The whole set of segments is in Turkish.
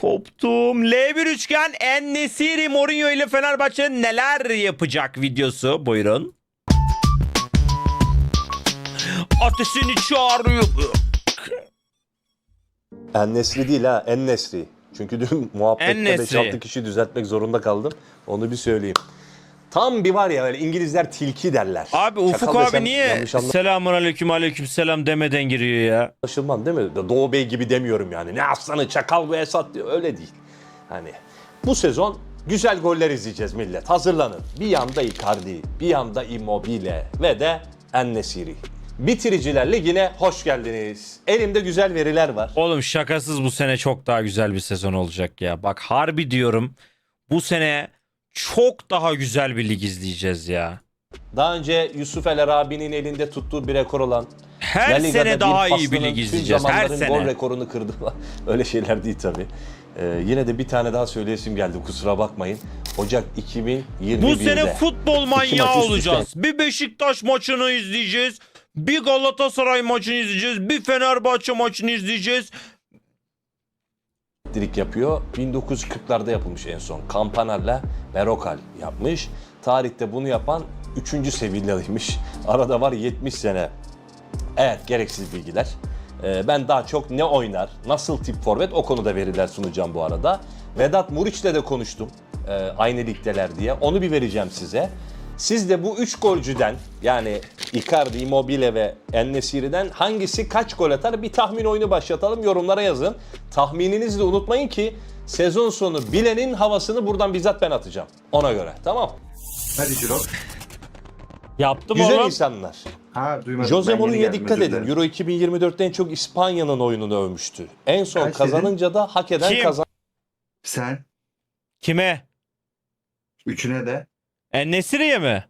Koptum. L1 üçgen En-Nesyri Mourinho ile Fenerbahçe neler yapacak videosu. Buyurun. Ateşini çağırıyor. En Nesri değil ha, En Nesri. Çünkü dün muhabbette En-Nesri. 5-6 kişi düzeltmek zorunda kaldım. Onu bir söyleyeyim. Tam bir var ya öyle İngilizler tilki derler. Abi Ufuk Çakal abi desem niye yanlış selamun aleyküm aleyküm selam demeden giriyor ya? anlaşılmam değil mi? Doğu Bey gibi demiyorum yani. Ne aslanı çakal bu Esat diyor. Öyle değil. Hani bu sezon güzel goller izleyeceğiz millet. Hazırlanın. Bir yanda Icardi, bir yanda Immobile ve de En-Nesyri. Bitiriciler Ligi'ne hoş geldiniz. Elimde güzel veriler var. Oğlum şakasız bu sene çok daha güzel bir sezon olacak ya. Bak harbi diyorum bu sene çok daha güzel bir lig izleyeceğiz ya. Daha önce Yusuf El Arabi'nin elinde tuttuğu bir rekor olan Her La Liga'da sene daha iyi bir lig izleyeceğiz. Her zamanların gol sene. rekorunu kırdı. Öyle şeyler değil tabii. Ee, yine de bir tane daha söyleyesim geldi kusura bakmayın. Ocak 2021'de. Bu sene futbol manyağı olacağız. Bir Beşiktaş maçını izleyeceğiz. Bir Galatasaray maçını izleyeceğiz. Bir Fenerbahçe maçını izleyeceğiz. Elektrik yapıyor. 1940'larda yapılmış en son. Campanella Berokal yapmış. Tarihte bunu yapan 3. Sevilla'ymış. Arada var 70 sene. Evet gereksiz bilgiler. Ee, ben daha çok ne oynar, nasıl tip forvet o konuda veriler sunacağım bu arada. Vedat Muriç'le de konuştum. Ee, aynı ligdeler diye. Onu bir vereceğim size. Siz de bu 3 golcüden yani Icardi, Immobile ve En-Nesyri'den hangisi kaç gol atar bir tahmin oyunu başlatalım. Yorumlara yazın. Tahmininizi de unutmayın ki sezon sonu bilenin havasını buradan bizzat ben atacağım. Ona göre. Tamam. Hadi Ciro. Yaptım Güzel oğlum. insanlar. Ha duymadım. Jose Mourinho'ya dikkat edin. Euro 2024'te en çok İspanya'nın oyununu övmüştü. En son Kaç kazanınca da hak eden Kim? kazan. Sen Kime? üçüne de. En-Nesyri'ye mi?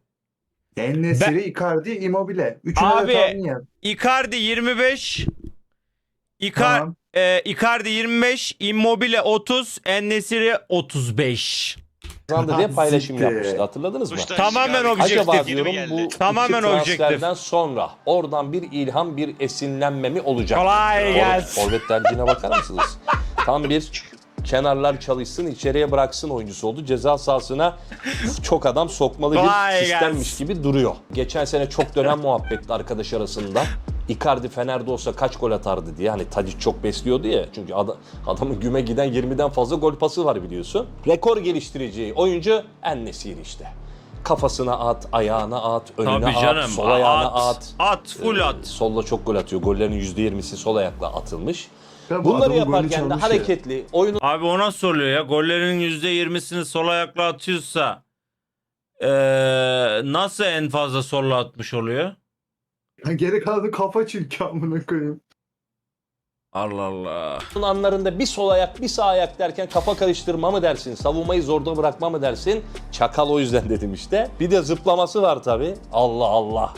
En-Nesyri, Icardi, Immobile. Üçüne Abi, de tahmin yap. Icardi 25. Icar Tamam. e, Icardi 25, Immobile 30, En-Nesyri 35. kazandı diye paylaşım yapmıştı. Hatırladınız mı? Duştan Tamamen objektif. Acaba diyorum bu Tamamen iki objektif. transferden sonra oradan bir ilham, bir esinlenme mi olacak? Kolay gelsin. Forvet tercihine bakar mısınız? Tam bir kenarlar çalışsın, içeriye bıraksın oyuncusu oldu. Ceza sahasına çok adam sokmalı bir sistemmiş gibi duruyor. Geçen sene çok dönem muhabbetti arkadaş arasında. Icardi Fener'de olsa kaç gol atardı diye. Hani Tadic çok besliyordu ya. Çünkü adam, adamın güme giden 20'den fazla gol pası var biliyorsun. Rekor geliştireceği oyuncu En-Nesyri işte. Kafasına at, ayağına at, önüne Tabii at, canım. sol ayağına at, at. at. full Ee, at. Solla çok gol atıyor. Gollerin %20'si sol ayakla atılmış. Ya bu Bunları adamın golünü yaparken de çalmış ya. hareketli, oyunu Abi ona soruyor ya. Gollerin %20'sini sol ayakla atıyorsa eee, nasıl en fazla solla atmış oluyor? Ha, Geri kalanı kafa çünkü amına koyayım. Allah Allah. anlarında bir sol ayak, bir sağ ayak derken kafa karıştırma mı dersin, savunmayı zorda bırakma mı dersin? Çakal o yüzden dedim işte. Bir de zıplaması var tabii. Allah Allah.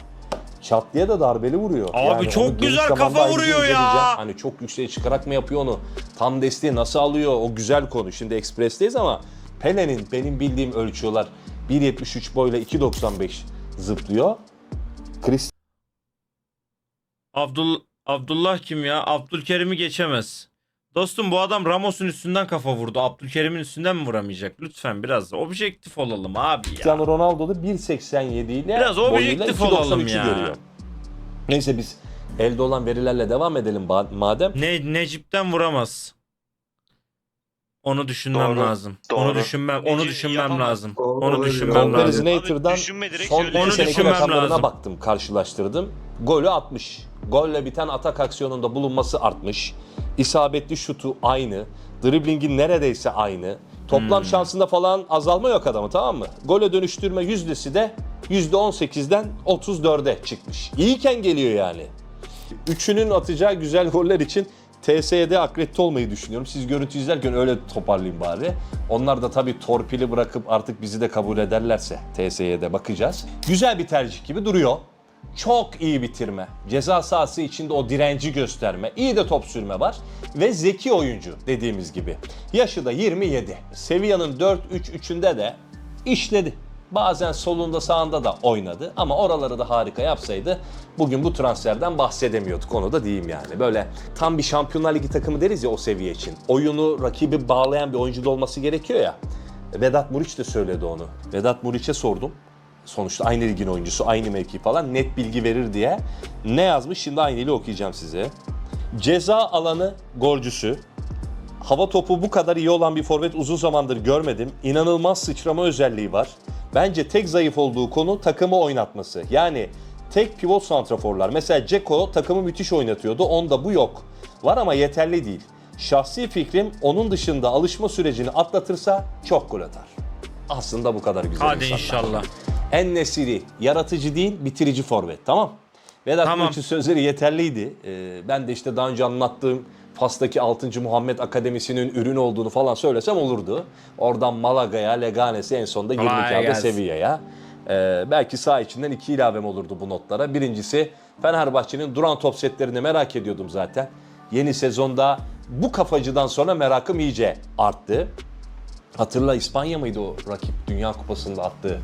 Çat diye de darbeli vuruyor. Abi çok onu geniş güzel kafa vuruyor ya. Hani çok yükseğe çıkarak mı yapıyor onu? Tam desteği nasıl alıyor? O güzel konu. Şimdi Express'teyiz ama Pele'nin benim bildiğim ölçüyorlar 1.73 boyla 2.95 zıplıyor. Chris Abdul Abdullah kim ya? Abdülkerim'i geçemez. Dostum bu adam Ramos'un üstünden kafa vurdu. Abdülkerim'in üstünden mi vuramayacak? Lütfen biraz da objektif olalım abi ya. Cristiano Ronaldo da 1.87 ile Biraz objektif 2.93'ü olalım ya. görüyor. Neyse biz elde olan verilerle devam edelim madem. Ne Necip'ten vuramaz. Onu düşünmem Doğru, lazım. doğru. Onu düşünmem, onu düşünmem yapamaz. lazım. Doğru, Onu düşünmem lazım. Abi son Onu düşünmem lazım. baktım, karşılaştırdım. Golü 60. Golle biten atak aksiyonunda bulunması artmış. İsabetli şutu aynı. Driblingin neredeyse aynı. Toplam Hmm. şansında falan azalma yok adamı tamam mı? Gole dönüştürme yüzdesi de %18'den 34'e çıkmış. İyiyken geliyor yani. Üçünün atacağı güzel goller için TSE'de akredite olmayı düşünüyorum. Siz görüntü izlerken öyle toparlayın bari. Onlar da tabii torpili bırakıp artık bizi de kabul ederlerse TSE'de bakacağız. Güzel bir tercih gibi duruyor. Çok iyi bitirme. Ceza sahası içinde o direnci gösterme. iyi de top sürme var. Ve zeki oyuncu dediğimiz gibi. Yaşı da 27. Sevilla'nın 4-3-3'ünde de işledi. Bazen solunda sağında da oynadı ama oraları da harika yapsaydı bugün bu transferden bahsedemiyorduk onu da diyeyim yani. Böyle tam bir Şampiyonlar Ligi takımı deriz ya o seviye için. Oyunu rakibi bağlayan bir oyuncu da olması gerekiyor ya. Vedat Muriç de söyledi onu. Vedat Muriç'e sordum. Sonuçta aynı ligin oyuncusu, aynı mevki falan net bilgi verir diye. Ne yazmış şimdi aynıyla okuyacağım size. Ceza alanı golcüsü, hava topu bu kadar iyi olan bir forvet uzun zamandır görmedim. İnanılmaz sıçrama özelliği var. Bence tek zayıf olduğu konu takımı oynatması. Yani tek pivot santraforlar. Mesela Ceko takımı müthiş oynatıyordu. Onda bu yok. Var ama yeterli değil. Şahsi fikrim onun dışında alışma sürecini atlatırsa çok gol atar. Aslında bu kadar güzel Hadi insanlar. inşallah. En Nesiri yaratıcı değil bitirici forvet tamam. Vedat Tamam. Muriç'in sözleri yeterliydi. Ee, ben de işte daha önce anlattığım Fas'taki 6. Muhammed Akademisi'nin ürünü olduğunu falan söylesem olurdu. Oradan Malaga'ya, Leganes'e en sonunda Kolay 20 kağıda. Sevilla'ya. Ee, belki sağ içinden iki ilavem olurdu bu notlara. Birincisi Fenerbahçe'nin duran top setlerini merak ediyordum zaten. Yeni sezonda bu kafacıdan sonra merakım iyice arttı. Hatırla İspanya mıydı o rakip Dünya Kupası'nda attığı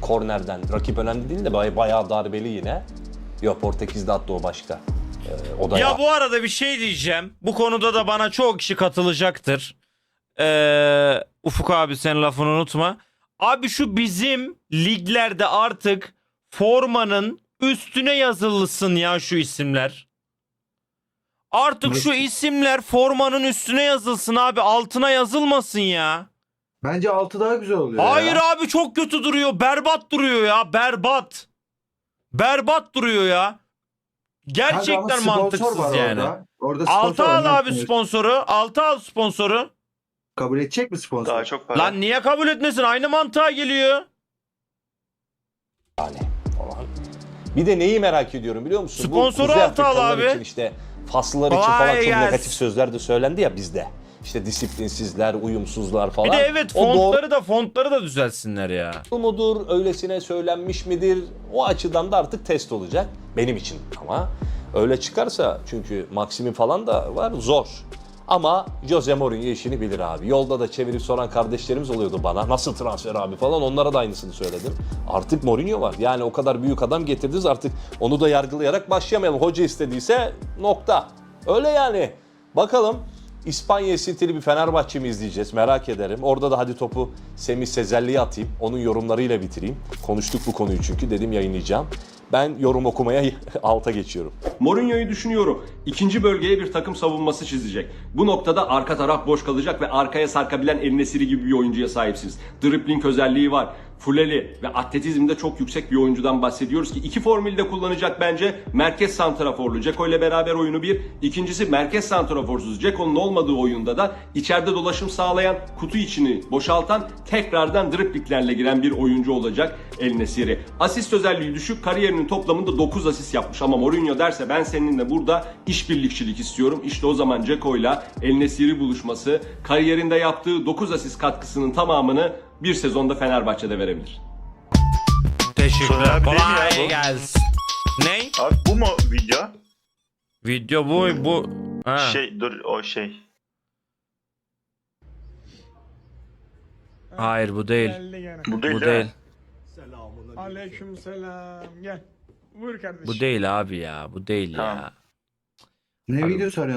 kornerden. Rakip önemli değil de bay- bayağı darbeli yine. Yok Portekiz'de attı o başka. Ee, o da Ya bu arada bir şey diyeceğim. Bu konuda da bana çok kişi katılacaktır. Ee, Ufuk abi sen lafını unutma. Abi şu bizim liglerde artık formanın üstüne yazılsın ya şu isimler. Artık şu isimler formanın üstüne yazılsın abi altına yazılmasın ya. Bence altı daha güzel oluyor Hayır ya. abi çok kötü duruyor. Berbat duruyor ya. Berbat. Berbat duruyor ya. Kanka ama Gerçekten sponsor mantıksız var yani. Orada. orada sponsor Altı var, al ne abi sponsoru. Altı al sponsoru. Kabul edecek mi sponsor? Daha çok para. Lan niye kabul etmesin? Aynı mantığa geliyor. yani. Bir de neyi merak ediyorum biliyor musun? Sponsoru Bu Kuzey altı al Afrikalılar abi. için işte Faslılar için Kolay falan çok gelsin. negatif sözler de söylendi ya bizde. İşte disiplinsizler, uyumsuzlar falan. Bir de evet O fontları da fontları da düzelsinler ya. mudur, öylesine söylenmiş midir? O açıdan da artık test olacak benim için ama öyle çıkarsa çünkü Maxim'in falan da var zor. Ama Jose Mourinho işini bilir abi. Yolda da çevirip soran kardeşlerimiz oluyordu bana. Nasıl transfer abi falan onlara da aynısını söyledim. Artık Mourinho var. Yani o kadar büyük adam getirdiniz artık onu da yargılayarak başlamayalım. Hoca istediyse nokta. Öyle yani. Bakalım İspanya esintili bir Fenerbahçe mi izleyeceğiz merak ederim. Orada da hadi topu Semih Sezerli'ye atayım. Onun yorumlarıyla bitireyim. Konuştuk bu konuyu çünkü dedim yayınlayacağım. Ben yorum okumaya alta geçiyorum. Mourinho'yu düşünüyorum. İkinci bölgeye bir takım savunması çizecek. Bu noktada arka taraf boş kalacak ve arkaya sarkabilen El Nesiri gibi bir oyuncuya sahipsiniz. Dribbling özelliği var. Fuleli ve atletizmde çok yüksek bir oyuncudan bahsediyoruz ki iki formülde kullanacak bence. Merkez santraforlu. Ceko ile beraber oyunu bir. İkincisi merkez santraforsuz. Ceko'nun olmadığı oyunda da içeride dolaşım sağlayan, kutu içini boşaltan, tekrardan driblinglerle giren bir oyuncu olacak El Nesiri. Asist özelliği düşük. Kariyerinin toplamında 9 asist yapmış ama Mourinho derse ben seninle burada işbirlikçilik istiyorum. İşte o zaman Ceko ile El Nesiri buluşması kariyerinde yaptığı 9 asist katkısının tamamını bir sezonda Fenerbahçe'de verebilir. Teşekkürler. Soner abi değil ya Kolay bu? gelsin. Ne? Abi bu mu video? Video bu bu. Ha. Şey dur o şey. Hayır bu değil. Geldi gene. Bu değil Bu değil? Aleyküm selam. Gel. Buyur kardeşim. Bu değil abi ya. Bu değil Tamam. ya. Ne video soruyorsun?